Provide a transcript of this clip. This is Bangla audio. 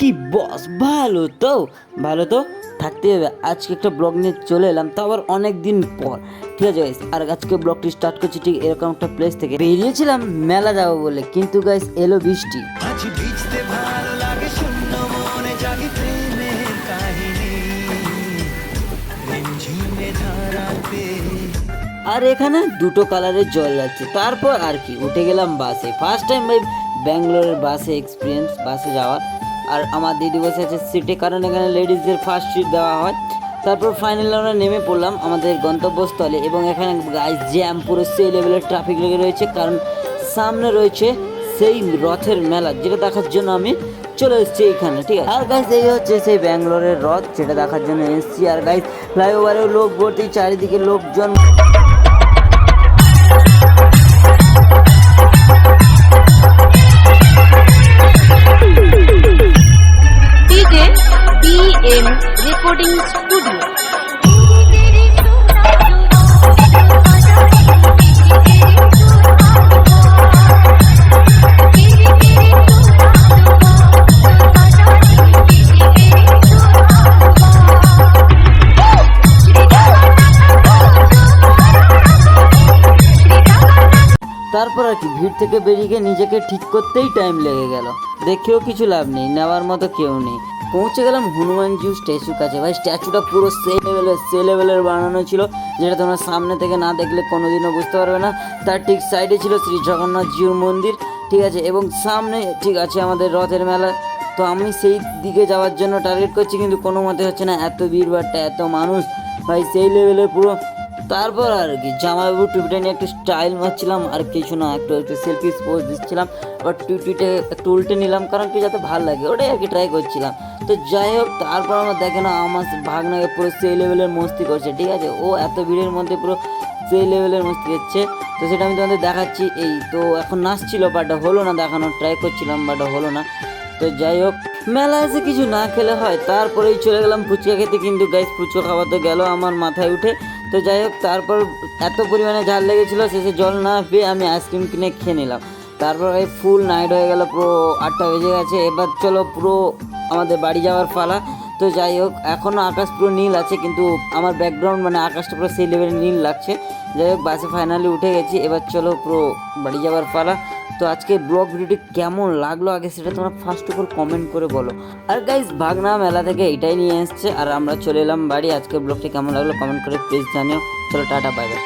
কি বস ভালো তো ভালো তো। থাকতে হবে। আজকে একটা ব্লগ নিয়ে চলে এলাম তো আবার অনেক দিন পর। ঠিক আছে গাইস আর আজকে ব্লগটি স্টার্ট করছি ঠিক এরকম একটা প্লেস থেকে। বেরিয়েছিলাম মেলা যাব বলে কিন্তু গাইস এলো বৃষ্টি। আজ ভিজতে ভালো লাগে শূন্য মনে জাগে প্রেমের কাহিনী। রিমঝিমে ধারাতে আর এখানে দুটো কালারের জল যাচ্ছে তারপর আর কি উঠে গেলাম বাসে ফার্স্ট টাইম ভাই ব্যাঙ্গালোরের বাসে এক্সপিরিয়েন্স বাসে যাওয়ার। আর আমার দিদি বসে আছে সিটে, কারণ এখানে লেডিসদের ফার্স্ট সিট দেওয়া হয়। তারপর ফাইনালি আমরা নেমে পড়লাম আমাদের গন্তব্যস্থলে এবং এখানে গাইস জ্যাম পুরো সেই লেভেলের ট্রাফিক লেগে রয়েছে, কারণ সামনে রয়েছে সেই রথের মেলা, যেটা দেখার জন্য আমি চলে এসেছি এখানে, ঠিক আছে? আর গাইস এই হচ্ছে সেই ব্যাঙ্গালোরের রথ, যেটা দেখার জন্য এসেছি। আর গাইস ফ্লাইওভারেও লোক ভর্তি, চারিদিকে লোকজন Recording Studio. তারপর আর কি, ভিড় থেকে বেরিয়ে নিজেকে ঠিক করতেই টাইম লেগে গেল দেখেও কিছু লাভ নেই, নেওয়ার মতো কেউ নেই পৌঁছে গেলাম হনুমানজিউ স্ট্যাচুর কাছে। ভাই স্ট্যাচুটা পুরো সে লেভেলের সে লেভেলের বানানো ছিল, যেটা তোমরা সামনে থেকে না দেখলে কোনোদিনও বুঝতে পারবে না। তার ঠিক সাইডে ছিল শ্রী জগন্নাথ জিউর মন্দির, ঠিক আছে? এবং সামনে, ঠিক আছে, আমাদের রথের মেলা। তো আমি সেই দিকে যাওয়ার জন্য টার্গেট করছি, কিন্তু কোনো মতে হচ্ছে না, এত ভিড় বাট্টা এত মানুষ। ভাই, সেই লেভেলের পুরো। তারপর আর কি জামাইবাবু টুপিটা নিয়ে একটু স্টাইল মারছিলাম, আর কিছু না, একটু একটু সেলফি পোজ দিচ্ছিলাম। বাট টুপিটা একটু উল্টে নিলাম, কারণ কি যাতে ভালো লাগে, ওটাই আর কি ট্রাই করছিলাম। তো যাই হোক, তারপর আমার দেখে না আমার ভাগনাকে পুরো সেই লেভেলের মস্তি করছে, ঠিক আছে? ও এত ভিড়ের মধ্যে পুরো সেই লেভেলের মস্তি করছে। তো সেটা আমি তোমাদের দেখাচ্ছি। এই, তো এখন নাচছিল বাট হলো না দেখানোর ট্রাই করছিলাম বাট হলো না। তো যাই হোক, মেলা এসে কিছু না খেলে হয়, তারপরেই চলে গেলাম ফুচকা খেতে। কিন্তু গাইস ফুচকা খাওয়া তো গেল আমার মাথায় উঠে। তো যাই হোক, তারপর এত পরিমাণে ঝাল লেগেছিলো, শেষে জল না পেয়ে আমি আইসক্রিম কিনে খেয়ে নিলাম। তারপর এই ফুল নাইট হয়ে গেল, পুরো আটটা বেজে গেছে। এবার চলো পুরো আমাদের বাড়ি যাওয়ার পালা। তো যাই হোক এখনও আকাশ পুরো নীল আছে, কিন্তু আমার ব্যাকগ্রাউন্ড মানে আকাশটা পুরো সেই লেভেলে নীল লাগছে। যাই হোক বাসে ফাইনালি উঠে গেছি, এবার চলো পুরো বাড়ি যাওয়ার পালা। তো আজকে ব্লগ ভিডিওটি কেমন লাগল আগে সেটা তোমরা ফার্স্ট অফ অল কমেন্ট করে বলো। আর গাইজ ভাগনা মেলা থেকে এটাই নিয়ে এসছে, আর আমরা চলে এলাম বাড়ি। আজকে ব্লগটি কেমন লাগল কমেন্ট করে প্লিজ জানিও। চলো, টাটা বাই বাই